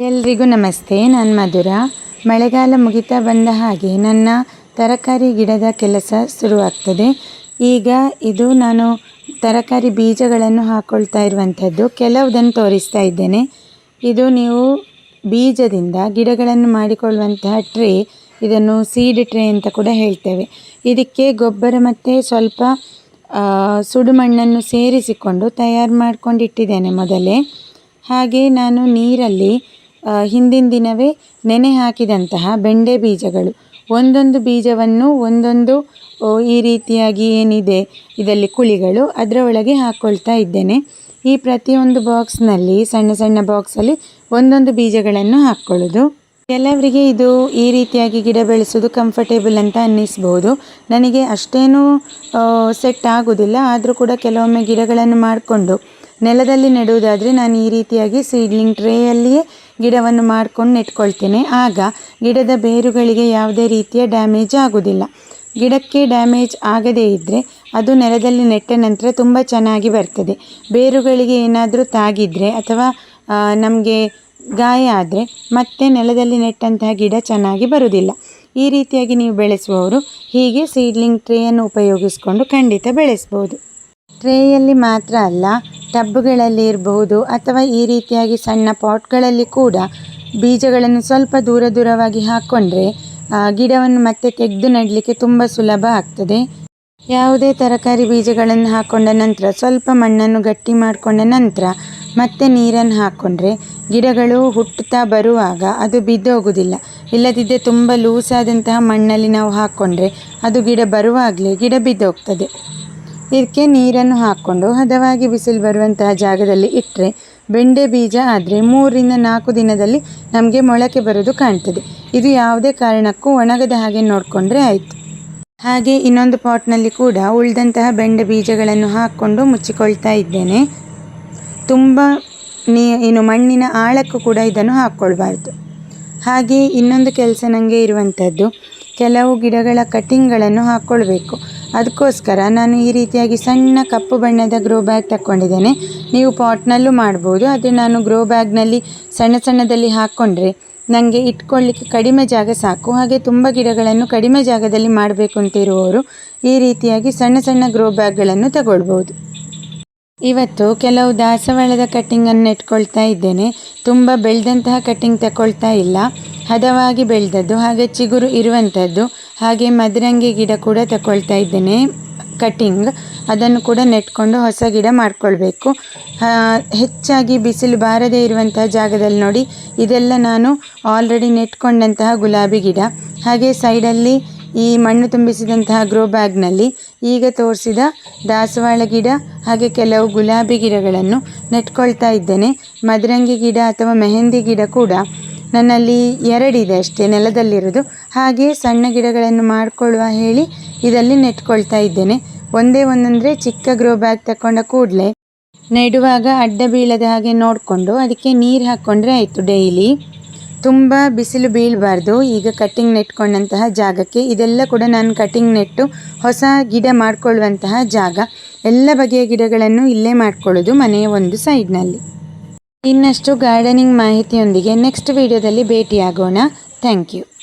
ಎಲ್ರಿಗೂ ನಮಸ್ತೆ, ನಾನು ಮಧುರ. ಮಳೆಗಾಲ ಮುಗಿತಾ ಬಂದ ಹಾಗೆ ನನ್ನ ತರಕಾರಿ ಗಿಡದ ಕೆಲಸ ಶುರುವಾಗ್ತದೆ. ಈಗ ಇದು ನಾನು ತರಕಾರಿ ಬೀಜಗಳನ್ನು ಹಾಕ್ಕೊಳ್ತಾ ಇರುವಂಥದ್ದು. ಕೆಲವುದನ್ನು ತೋರಿಸ್ತಾ ಇದ್ದೇನೆ. ಇದು ನೀವು ಬೀಜದಿಂದ ಗಿಡಗಳನ್ನು ಮಾಡಿಕೊಳ್ಳುವಂತಹ ಟ್ರೇ, ಇದನ್ನು ಸೀಡ್ ಟ್ರೇ ಅಂತ ಕೂಡ ಹೇಳ್ತೇವೆ. ಇದಕ್ಕೆ ಗೊಬ್ಬರ ಮತ್ತು ಸ್ವಲ್ಪ ಸುಡುಮಣ್ಣನ್ನು ಸೇರಿಸಿಕೊಂಡು ತಯಾರು ಮಾಡಿಕೊಂಡಿಟ್ಟಿದ್ದೇನೆ ಮೊದಲೇ. ಹಾಗೆ ನಾನು ನೀರಲ್ಲಿ ಹಿಂದಿನ ದಿನವೇ ನೆನೆ ಹಾಕಿದಂತಹ ಬೆಂಡೆ ಬೀಜಗಳು. ಒಂದೊಂದು ಬೀಜವನ್ನು ಒಂದೊಂದು ಈ ರೀತಿಯಾಗಿ ಏನಿದೆ, ಇದರಲ್ಲಿ ಕುಳಿಗಳು ಅದರ ಒಳಗೆ ಹಾಕ್ಕೊಳ್ತಾ ಇದ್ದೇನೆ. ಈ ಪ್ರತಿಯೊಂದು ಬಾಕ್ಸ್ನಲ್ಲಿ, ಸಣ್ಣ ಸಣ್ಣ ಬಾಕ್ಸಲ್ಲಿ ಒಂದೊಂದು ಬೀಜಗಳನ್ನು ಹಾಕ್ಕೊಳ್ಳೋದು. ಕೆಲವರಿಗೆ ಇದು ಈ ರೀತಿಯಾಗಿ ಗಿಡ ಬೆಳೆಸೋದು ಕಂಫರ್ಟೇಬಲ್ ಅಂತ ಅನ್ನಿಸ್ಬೋದು. ನನಗೆ ಅಷ್ಟೇನೂ ಸೆಟ್ ಆಗೋದಿಲ್ಲ. ಆದರೂ ಕೂಡ ಕೆಲವೊಮ್ಮೆ ಗಿಡಗಳನ್ನು ಮಾಡಿಕೊಂಡು ನೆಲದಲ್ಲಿ ನೆಡುವುದಾದರೆ ನಾನು ಈ ರೀತಿಯಾಗಿ ಸೀಡ್ಲಿಂಗ್ ಟ್ರೇಯಲ್ಲಿಯೇ ಗಿಡವನ್ನು ಮಾಡ್ಕೊಂಡು ನೆಟ್ಕೊಳ್ತೇನೆ. ಆಗ ಗಿಡದ ಬೇರುಗಳಿಗೆ ಯಾವುದೇ ರೀತಿಯ ಡ್ಯಾಮೇಜ್ ಆಗೋದಿಲ್ಲ ಗಿಡಕ್ಕೆ ಡ್ಯಾಮೇಜ್ ಆಗದೇ ಇದ್ದರೆ ಅದು ನೆಲದಲ್ಲಿ ನೆಟ್ಟ ನಂತರ ತುಂಬ ಚೆನ್ನಾಗಿ ಬರ್ತದೆ. ಬೇರುಗಳಿಗೆ ಏನಾದರೂ ತಾಗಿದರೆ ಅಥವಾ ನಮಗೆ ಗಾಯ ಆದರೆ ಮತ್ತೆ ನೆಲದಲ್ಲಿ ನೆಟ್ಟಂತಹ ಗಿಡ ಚೆನ್ನಾಗಿ ಬರುವುದಿಲ್ಲ. ಈ ರೀತಿಯಾಗಿ ನೀವು ಬೆಳೆಸುವವರು ಹೀಗೆ ಸೀಡ್ಲಿಂಗ್ ಟ್ರೇಯನ್ನು ಉಪಯೋಗಿಸಿಕೊಂಡು ಖಂಡಿತ ಬೆಳೆಸ್ಬೋದು. ಟ್ರೇಯಲ್ಲಿ ಮಾತ್ರ ಅಲ್ಲ, ಟಬ್ಗಳಲ್ಲಿ ಇರಬಹುದು ಅಥವಾ ಈ ರೀತಿಯಾಗಿ ಸಣ್ಣ ಪಾಟ್ಗಳಲ್ಲಿ ಕೂಡ ಬೀಜಗಳನ್ನು ಸ್ವಲ್ಪ ದೂರ ದೂರವಾಗಿ ಹಾಕ್ಕೊಂಡ್ರೆ ಗಿಡವನ್ನು ಮತ್ತೆ ತೆಗೆದು ನೆಡಲಿಕ್ಕೆ ತುಂಬ ಸುಲಭ ಆಗ್ತದೆ. ಯಾವುದೇ ತರಕಾರಿ ಬೀಜಗಳನ್ನು ಹಾಕ್ಕೊಂಡ ನಂತರ, ಸ್ವಲ್ಪ ಮಣ್ಣನ್ನು ಗಟ್ಟಿ ಮಾಡಿಕೊಂಡ ನಂತರ ಮತ್ತೆ ನೀರನ್ನು ಹಾಕ್ಕೊಂಡ್ರೆ ಗಿಡಗಳು ಹುಟ್ಟುತ್ತಾ ಬರುವಾಗ ಅದು ಬಿದ್ದೋಗುವುದಿಲ್ಲ. ಇಲ್ಲದಿದ್ದರೆ ತುಂಬ ಲೂಸಾದಂತಹ ಮಣ್ಣಲ್ಲಿ ನಾವು ಹಾಕ್ಕೊಂಡ್ರೆ ಅದು ಗಿಡ ಬರುವಾಗಲೇ ಗಿಡ ಬಿದ್ದೋಗ್ತದೆ. ಇದಕ್ಕೆ ನೀರನ್ನು ಹಾಕ್ಕೊಂಡು ಹದವಾಗಿ ಬಿಸಿಲು ಬರುವಂತಹ ಜಾಗದಲ್ಲಿ ಇಟ್ಟರೆ ಬೆಂಡೆ ಬೀಜ ಆದರೆ ಮೂರರಿಂದ ನಾಲ್ಕು ದಿನದಲ್ಲಿ ನಮಗೆ ಮೊಳಕೆ ಬರೋದು ಕಾಣ್ತದೆ. ಇದು ಯಾವುದೇ ಕಾರಣಕ್ಕೂ ಒಣಗದ ಹಾಗೆ ನೋಡಿಕೊಂಡ್ರೆ ಆಯಿತು. ಹಾಗೆ ಇನ್ನೊಂದು ಪಾಟ್ನಲ್ಲಿ ಕೂಡ ಉಳಿದಂತಹ ಬೆಂಡೆ ಬೀಜಗಳನ್ನು ಹಾಕ್ಕೊಂಡು ಮುಚ್ಚಿಕೊಳ್ತಾ ಇದ್ದೇನೆ. ತುಂಬ ನೀ ಏನು ಮಣ್ಣಿನ ಆಳಕ್ಕೂ ಕೂಡ ಇದನ್ನು ಹಾಕ್ಕೊಳ್ಬಾರ್ದು. ಹಾಗೆ ಇನ್ನೊಂದು ಕೆಲಸ ನನಗೆ ಇರುವಂಥದ್ದು ಕೆಲವು ಗಿಡಗಳ ಕಟಿಂಗ್ಗಳನ್ನು ಹಾಕ್ಕೊಳ್ಬೇಕು. ಅದಕ್ಕೋಸ್ಕರ ನಾನು ಈ ರೀತಿಯಾಗಿ ಸಣ್ಣ ಕಪ್ಪು ಬಣ್ಣದ ಗ್ರೋ ಬ್ಯಾಗ್ ತಕ್ಕೊಂಡಿದ್ದೇನೆ. ನೀವು ಪಾಟ್ನಲ್ಲೂ ಮಾಡ್ಬೋದು. ಆದರೆ ನಾನು ಗ್ರೋ ಬ್ಯಾಗ್ನಲ್ಲಿ ಸಣ್ಣ ಸಣ್ಣದಲ್ಲಿ ಹಾಕ್ಕೊಂಡ್ರೆ ನನಗೆ ಇಟ್ಕೊಳ್ಳಿಕ್ಕೆ ಕಡಿಮೆ ಜಾಗ ಸಾಕು. ಹಾಗೆ ತುಂಬ ಗಿಡಗಳನ್ನು ಕಡಿಮೆ ಜಾಗದಲ್ಲಿ ಮಾಡಬೇಕು ಅಂತ ಇರುವವರು ಈ ರೀತಿಯಾಗಿ ಸಣ್ಣ ಸಣ್ಣ ಗ್ರೋ ಬ್ಯಾಗ್ಗಳನ್ನು ತಗೊಳ್ಬೋದು. ಇವತ್ತು ಕೆಲವು ದಾಸವಾಳದ ಕಟ್ಟಿಂಗನ್ನು ಇಟ್ಕೊಳ್ತಾ ಇದ್ದೇನೆ. ತುಂಬ ಬೆಳೆದಂತಹ ಕಟ್ಟಿಂಗ್ ತಗೊಳ್ತಾ ಇಲ್ಲ. ಹದವಾಗಿ ಬೆಳೆದದ್ದು, ಹಾಗೆ ಚಿಗುರು ಇರುವಂಥದ್ದು ಹಾಗೆ ಮದರಂಗಿ ಗಿಡ ಕೂಡ ತಗೊಳ್ತಾ ಇದ್ದೇನೆ. ಕಟಿಂಗ್ ಅದನ್ನು ಕೂಡ ನೆಟ್ಕೊಂಡು ಹೊಸ ಗಿಡ ಮಾಡಿಕೊಳ್ಬೇಕು. ಹೆಚ್ಚಾಗಿ ಬಿಸಿಲು ಬಾರದೇ ಇರುವಂತಹ ಜಾಗದಲ್ಲಿ ನೋಡಿ, ಇದೆಲ್ಲ ನಾನು ಆಲ್ರೆಡಿ ನೆಟ್ಕೊಂಡಂತಹ ಗುಲಾಬಿ ಗಿಡ. ಹಾಗೆ ಸೈಡಲ್ಲಿ ಈ ಮಣ್ಣು ತುಂಬಿಸಿದಂತಹ ಗ್ರೋ ಬ್ಯಾಗ್ನಲ್ಲಿ ಈಗ ತೋರಿಸಿದ ದಾಸವಾಳ ಗಿಡ, ಹಾಗೆ ಕೆಲವು ಗುಲಾಬಿ ಗಿಡಗಳನ್ನು ನೆಟ್ಕೊಳ್ತಾ ಇದ್ದೇನೆ. ಮದರಂಗಿ ಗಿಡ ಅಥವಾ ಮೆಹೆಂದಿ ಗಿಡ ಕೂಡ ನನ್ನಲ್ಲಿ ಎರಡಿದೆ ಅಷ್ಟೇ ನೆಲದಲ್ಲಿರೋದು ಹಾಗೆ ಸಣ್ಣ ಗಿಡಗಳನ್ನು ಮಾಡಿಕೊಳ್ಳುವ ಹೇಳಿ ಇದರಲ್ಲಿ ನೆಟ್ಕೊಳ್ತಾ ಇದ್ದೇನೆ. ಒಂದೇ ಒಂದಂದರೆ ಚಿಕ್ಕ ಗ್ರೋ ಬ್ಯಾಗ್ ತಗೊಂಡ ಕೂಡಲೇ ನೆಡುವಾಗ ಅಡ್ಡ ಬೀಳದ ಹಾಗೆ ನೋಡಿಕೊಂಡು ಅದಕ್ಕೆ ನೀರು ಹಾಕ್ಕೊಂಡ್ರೆ ಆಯಿತು ಡೈಲಿ ತುಂಬ ಬಿಸಿಲು ಬೀಳಬಾರ್ದು. ಈಗ ಕಟ್ಟಿಂಗ್ ನೆಟ್ಕೊಂಡಂತಹ ಜಾಗಕ್ಕೆ ಇದೆಲ್ಲ ಕೂಡ ನಾನು ಕಟ್ಟಿಂಗ್ ನೆಟ್ಟು ಹೊಸ ಗಿಡ ಮಾಡಿಕೊಳ್ಳುವಂತಹ ಜಾಗ. ಎಲ್ಲ ಬಗೆಯ ಗಿಡಗಳನ್ನು ಇಲ್ಲೇ ಮಾಡಿಕೊಳ್ಳೋದು ಮನೆಯ ಒಂದು ಸೈಡ್ನಲ್ಲಿ ಇನ್ನಷ್ಟು ಗಾರ್ಡನಿಂಗ್ ಮಾಹಿತಿಯೊಂದಿಗೆ ನೆಕ್ಸ್ಟ್ ವಿಡಿಯೋದಲ್ಲಿ ಭೇಟಿಯಾಗೋಣ. Thank you